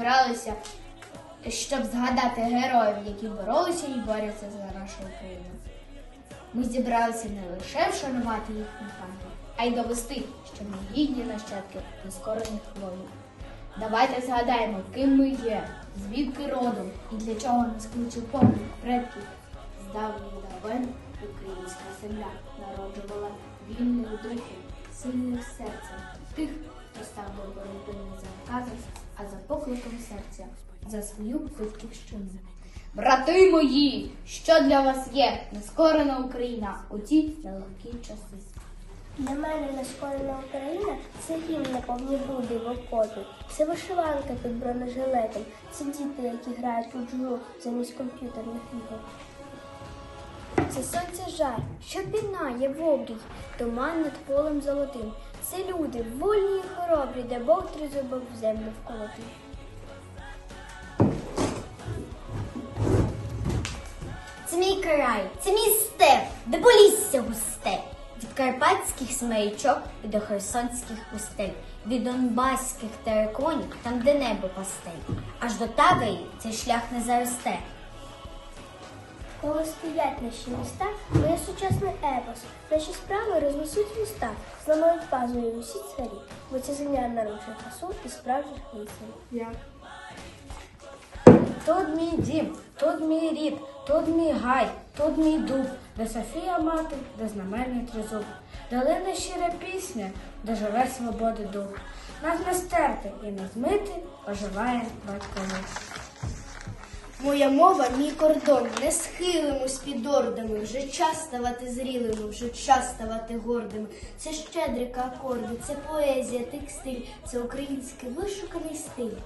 зібралися, щоб згадати героїв, які боролися і борються за нашу Україну. Ми зібралися не лише вшанувати їхню пам'ять, а й довести, що ми гідні нащадки нескорених воїнів. Давайте згадаємо, ким ми є, звідки родом і для чого нас кличе помник предків. З давніх давен українська земля народжувала вільних духів, сильних серцем, тих, хто став боротьби за а за покликом серця, за свою батьківщину. Брати мої, що для вас є нескорена Україна у ті нелегкі часи? Для мене нескорена Україна це гімн на повні груди в окопі, це вишиванка під бронежилетом, це діти, які грають у джуру замість комп'ютерних ігор. Це сонце жар, що пінає в туман над полем золотим. Це люди, вольні і хоробрі, де Бог тризубок в землю вколотив. Це мій край, це мій степ, де полісся густе. Від карпатських смаячок і до херсонських пустель, від донбаських териконів, там, де небо пастель. Аж до таборі цей шлях не заросте. Коли стоять наші міста, моє сучасний епос. Наші справи рознесуть міста, зламають пазурі усі царі, бо ця земля нарушує красу і справжніх лицарів. Тут мій дім, тут мій рід, тут мій гай, тут мій дуб, де Софія мати, де знаменний тризуб, де лине щира пісня, де живе свободи дух. Нас не стерти і не змити, оживає батько. Моя мова, мій кордон, не схилимось під ордами, вже час ставати зрілими, вже час ставати гордими. Це щедрика акорди, це поезія, текстиль, це український вишуканий стиль.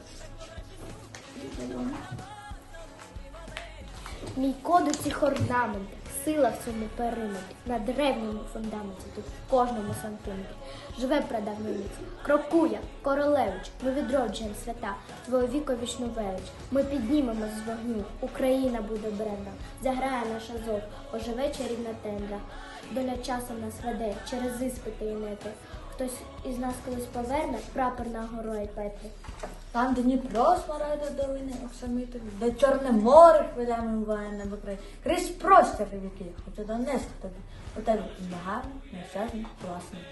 Мій кодекс і цих орнаментах, сила в цьому периметрі, на древньому фундаменті, тут в кожному сантиметрі. Живе прадавній міць, крокує, королевич, ми відроджуємо свята, твоєвіковічну велич. Ми піднімемо з вогню, Україна буде бренда, заграє наша зов, оживе чарівна тендра. Доля часу нас веде через іспити і нети. Хтось із нас колись поверне прапор на горої Петрі. Там, де Дніпро смарайда долини оксамитові, де Чорне море хвилями буває небо край. Крізь простір віки, хочу донести тобі. У тебе негарний, нещасний, власний.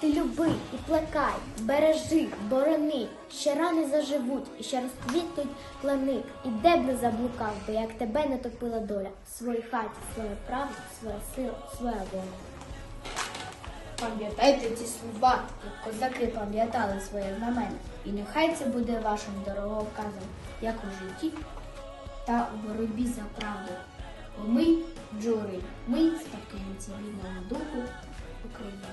Ти люби і плекай, бережи, борони, ще рани заживуть, і ще розквітнуть плани, і де б не заблукав, бо як тебе не топила доля, в своїй хаті, своя правда, своя сила, своя воля. Пам'ятайте ці слова, як козаки пам'ятали своє знамення, і нехай це буде вашим дороговказом, як у житті та у боротьбі за правду. Бо ми, джури, ми спадкоємці вільного духу України.